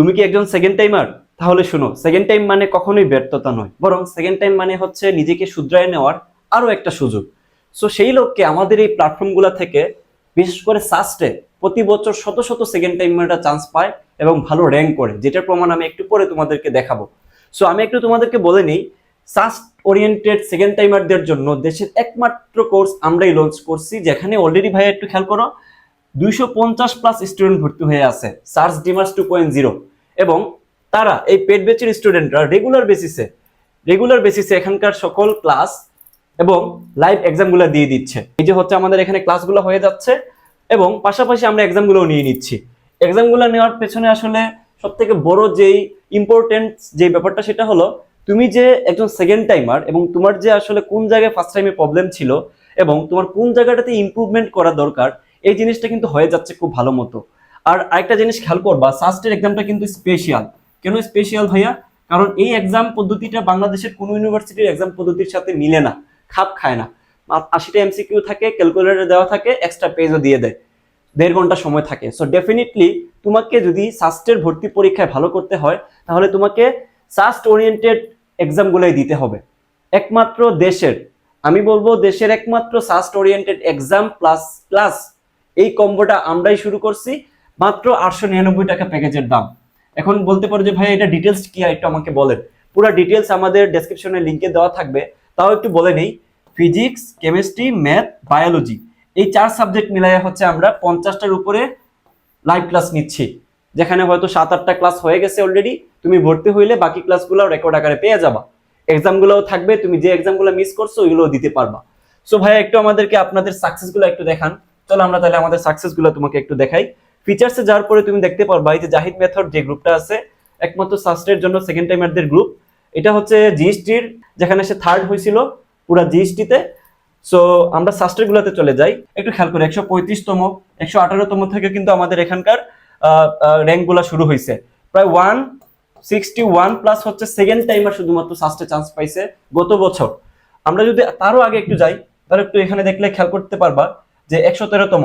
তুমি কি একজন সেকেন্ড টাইমার তাহলে শোনো সেকেন্ড টাইম মানে কখনোই ব্যর্থতা নয়, বরং সেকেন্ড টাইম মানে হচ্ছে নিজেকে শুধরায় নেওয়ার আরও একটা সুযোগ। সো সেই লোককে আমাদের এই প্ল্যাটফর্মগুলো থেকে, বিশেষ করে সাস্টে প্রতি বছর শত শত সেকেন্ড টাইমাররা চান্স পায় এবং ভালো র্যাঙ্ক করে, যেটার প্রমাণ আমি একটু পরে তোমাদেরকে দেখাবো। সো আমি একটু তোমাদেরকে বলে নিই সাস্ট ওরিয়েন্টেড সেকেন্ড টাইমারদের জন্য দেশের একমাত্র কোর্স আমরাই লঞ্চ করছি, যেখানে অলরেডি ভাইয়া একটু খেয়াল করো, দুইশো পঞ্চাশ প্লাস স্টুডেন্ট ভর্তি হয়ে আছে সার্চ ডিমার্স টু পয়েন্ট জিরো এবং তারা এই পেড ব্যাচের স্টুডেন্টরা রেগুলার বেসিসে রেগুলার বেসিসে এখানকার সকল ক্লাস এবং লাইভ এক্সামগুলো দিয়ে দিচ্ছে। এই যে হচ্ছে আমাদের এখানে ক্লাসগুলো হয়ে যাচ্ছে এবং পাশাপাশি আমরা এক্সামগুলোও নিয়ে নিচ্ছি। এক্সামগুলো নেওয়ার পেছনে আসলে সব থেকে বড় যেই ইম্পর্টেন্ট যে ব্যাপারটা সেটা হলো, তুমি যে একজন সেকেন্ড টাইমার এবং তোমার যে আসলে কোন জায়গায় ফার্স্ট টাইমে প্রবলেম ছিল এবং তোমার কোন জায়গাটাতে ইমপ্রুভমেন্ট করা দরকার, এই জিনিসটা কিন্তু হয়ে যাচ্ছে খুব ভালো মতো। আর আরেকটা জিনিস খেয়াল করবা সাস্টের এক্সামটা কিন্তু স্পেশাল কেন স্পেশাল ভাইয়া? কারণ এই এক্সাম পদ্ধতিটা বাংলাদেশের কোনো ইউনিভার্সিটির এক্সাম পদ্ধতির সাথে মিলে না, খাপ খায় না। আশিটা এমসিকিউ থাকে ক্যালকুলেটর দেওয়া থাকে এক্সট্রা পেজও দিয়ে দেয়। দেড় ঘণ্টা সময় থাকে। সো ডেফিনেটলি তোমাকে যদি সাস্টের ভর্তি পরীক্ষায় ভালো করতে হয়, তাহলে তোমাকে সাস্ট ওরিয়েন্টেড এক্সামগুলোই দিতে হবে। একমাত্র দেশের, আমি বলব দেশের একমাত্র SUST oriented exam plus plus এই কম্বোটা আমরাই শুরু করছি। মাত্র আটশো নিরানব্বই টাকা প্যাকেজের দাম। এখন বলতে পারো যে, ভাই, এটা ডিটেলস কি একটু আমাকে বলেন। পুরো ডিটেলস আমাদের ডেসক্রিপশনে লিঙ্কে দেওয়া থাকবে। তাও একটু বলে নেই। ফিজিক্স কেমিস্ট্রি ম্যাথ বায়োলজি এই চার সাবজেক্ট মিলাই হচ্ছে আমরা পঞ্চাশটার উপরে লাইভ ক্লাস নিচ্ছি। যেখানে হয়তো সাত আটটা ক্লাস হয়ে গেছে অলরেডি তুমি ভর্তি হইলে বাকি ক্লাসগুলো রেকর্ড আকারে পেয়ে যাবা। এক্সামগুলোও থাকবে। তুমি যে এক্সামগুলো মিস করছ, ওইগুলোও দিতে পারবা। সো ভাই, একটু আমাদেরকে আপনাদের সাকসেসগুলো একটু দেখান। চলো আমরা তাহলে আমাদের সাকসেসগুলো তোমাকে একটু দেখাই। ফিচার্সে যাওয়ার পরে তুমি দেখতে পারবা, এই যে জাহিদ মেথড যে গ্রুপটা আছে, একমাত্র সাস্টের জন্য সেকেন্ড টাইমারদের গ্রুপ এটা হচ্ছে জিএসটির যেখানে সে থার্ড হয়েছিল পুরা জিএসটিতে সো আমরা সাস্টের গুলোতে চলে যাই। একটু খেয়াল করি, একশো পঁয়ত্রিশতম, একশো আঠারোতম থেকে কিন্তু আমাদের এখানকার র্যাঙ্কগুলা শুরু হয়েছে। প্রায় ওয়ান সিক্সটি ওয়ান প্লাস হচ্ছে সেকেন্ড টাইমার শুধুমাত্র সাস্টে চান্স পাইছে গত বছর। আমরা যদি তারও আগে একটু যাই, তাহলে একটু এখানে দেখলে খেয়াল করতে পারবা যে একশো তেরোতম।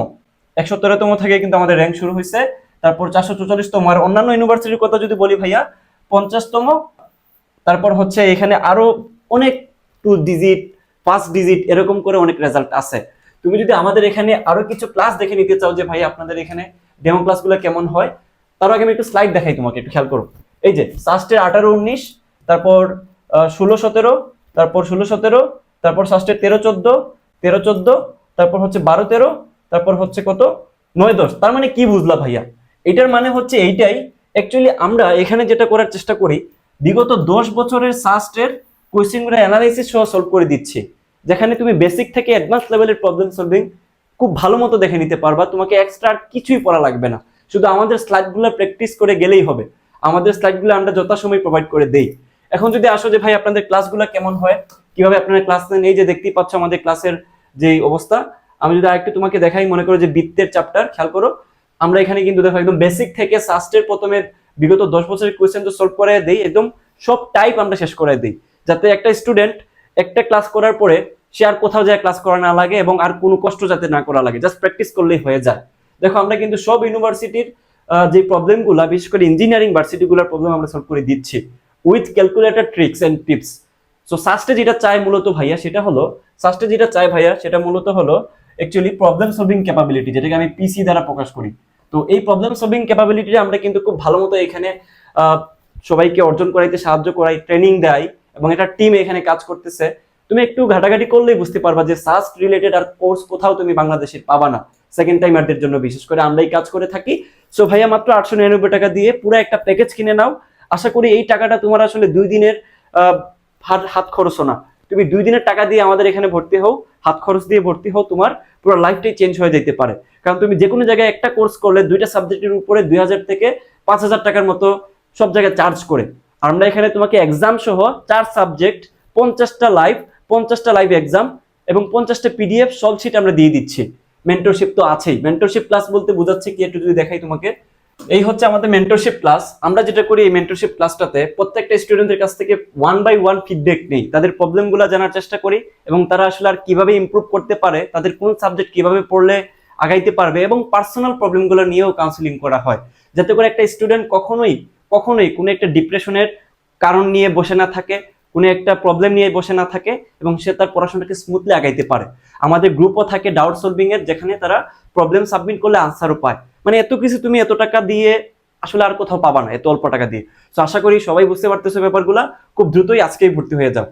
একশো তেরোতম থেকে কিন্তু আমাদের র্যাঙ্ক শুরু হয়েছে তারপর চারশো চৌচল্লিশতম আর অন্যান্য ইউনিভার্সিটির কথা যদি বলি ভাইয়া, পঞ্চাশতম। তারপর হচ্ছে এখানে আরও অনেক টু ডিজিট পাঁচ ডিজিট এরকম করে অনেক রেজাল্ট আছে। তুমি যদি আমাদের এখানে আরও কিছু ক্লাস দেখে নিতে চাও যে ভাই আপনাদের এখানে ডেমো ক্লাসগুলো কেমন হয়, তার আগে আমি একটু স্লাইড দেখাই তোমাকে, একটু খেয়াল করো। এই যে সাস্টের আঠারো, উনিশ, তারপর ষোলো, সতেরো, তারপর ষোলো, সতেরো, তারপর সাস্টের তেরো, চোদ্দ তেরো, চোদ্দ, তারপর হচ্ছে বারো, তেরো তারপর হচ্ছে কত? নয় দশ। তার মানে কি বুঝলা ভাইয়া? এটার মানে হচ্ছে এইটাই অ্যাকচুয়ালি আমরা এখানে যেটা করার চেষ্টা করি, বিগত দশ বছরের সাস্টের কোয়েশ্চেনগুলো অ্যানালাইসিস সহ সলভ করে দিচ্ছি। যেখানে তুমি বেসিক থেকে অ্যাডভান্স লেভেলের প্রবলেম সলভিং খুব ভালো মতো দেখে নিতে পারবা, তোমাকে এক্সট্রা কিছুই পড়া লাগবে না। শুধু আমাদের স্লাইডগুলো প্র্যাকটিস করে গেলেই হবে। আমাদের স্লাইডগুলো আমরা যথাসময় প্রোভাইড করে দেই। এখন যদি আসো যে ভাই আপনাদের ক্লাসগুলো কেমন হয়, কীভাবে আপনারা ক্লাস নেন, এই যে দেখতেই পাচ্ছ আমাদের ক্লাসের যে অবস্থা আমি যদি আরেকটু তোমাকে দেখাই, মনে করো যে বৃত্তের চ্যাপ্টার খেয়াল করো। আমরা এখানে কিন্তু দেখো একদম বেসিক থেকে সাস্টের প্রথমে বিগত দশ বছরের কোয়েশ্চেন তো সলভ করে দেই, একদম সব টাইপ আমরা শেষ করে দিই। যাতে একটা স্টুডেন্ট একটা ক্লাস করার পরে সে আর কোথাও যায় ক্লাস করা না লাগে এবং আর কোনো কষ্ট যাতে না করা লাগে জাস্ট প্র্যাকটিস করলেই হয়ে যায়। দেখো, আমরা কিন্তু সব ইউনিভার্সিটির যে প্রবলেমগুলো বিশেষ করে ইঞ্জিনিয়ারিং ভার্সিটিগুলোর প্রবলেম আমরা সলভ করে দিচ্ছি। With calculator tricks and tips so সাস্টে যেটা চায় মূলত ভাইয়া, সেটা হলো সাস্টে যেটা চায় ভাইয়া, সেটা মূলত হলো অ্যাকচুয়ালি প্রবলেম সলভিং ক্যাপাবিলিটি যেটাকে আমি পিসি দ্বারা প্রকাশ করি। তো এই প্রবলেম সলভিং ক্যাপাবিলিটিটা আমরা কিন্তু খুব ভালো মতো এখানে সবাইকে অর্জন করাইতে সাহায্য করাই ট্রেনিং দেয় এবং এটা টিম এখানে কাজ করতেছে। তুমি একটু ঘাটাঘাটি করলেই বুঝতে পারবা যে সাস্ট রিলেটেড আর কোর্স কোথাও তুমি বাংলাদেশে পাবা না সেকেন্ড টাইমারদের জন্য বিশেষ করে আমরাই কাজ করে থাকি। সো ভাইয়া মাত্র আটশো নিরানব্বই টাকা দিয়ে পুরো একটা প্যাকেজ কিনে নাও। আশা করি এই টাকাটা তোমার আসলে দুই দিনের হাত খরচও না। তুমি দুই দিনের টাকা দিয়ে আমাদের এখানে ভর্তি হও, হাত খরচ দিয়ে ভর্তি হও, তোমার পুরো লাইফটাই চেঞ্জ হয়ে যেতে পারে। কারণ তুমি যে কোনো জায়গায় একটা কোর্স করলে দুইটা সাবজেক্টের উপরে দুই হাজার থেকে পাঁচ হাজার টাকার মতো সব জায়গায় চার্জ করে। আমরা এখানে তোমাকে এক্সাম সহ চার সাবজেক্ট পঞ্চাশটা লাইভ পঞ্চাশটা লাইভ এক্সাম এবং পঞ্চাশটা পিডিএফ সব আমরা দিয়ে দিচ্ছি। মেন্টরশিপ তো আছেই। মেন্টরশিপ ক্লাস বলতে বোঝাচ্ছে কি? একটু যদি দেখাই তোমাকে। এই হচ্ছে আমাদের মেন্টরশিপ ক্লাস আমরা যেটা করি এই মেন্টরশিপ ক্লাসটাতে প্রত্যেকটা স্টুডেন্টের কাছ থেকে ওয়ান বাই ওয়ান ফিডব্যাক নেই। তাদের প্রবলেমগুলো জানার চেষ্টা করি এবং তারা আসলে আর কীভাবে ইমপ্রুভ করতে পারে, তাদের কোন সাবজেক্ট কীভাবে পড়লে আগাইতে পারবে এবং পার্সোনাল প্রবলেমগুলো নিয়েও কাউন্সিলিং করা হয়। যাতে করে একটা স্টুডেন্ট কখনোই কখনোই কোনো একটা ডিপ্রেশনের কারণ নিয়ে বসে না থাকে, কোনো একটা প্রবলেম নিয়ে বসে না থাকে এবং সে তার পড়াশোনাকে স্মুথলি আগাইতে পারে। আমাদের গ্রুপও থাকে ডাউট সলভিং এর, যেখানে তারা প্রবলেম সাবমিট করলে আনসারও পায়। মানে এত কিছু তুমি এত টাকা দিয়ে আসলে আর কোথাও পাবা না, এত অল্প টাকা দিয়ে। তো আশা করি সবাই বুঝতে পারতেছো ব্যাপারগুলা। খুব দ্রুতই আজকেই ভর্তি হয়ে যাও।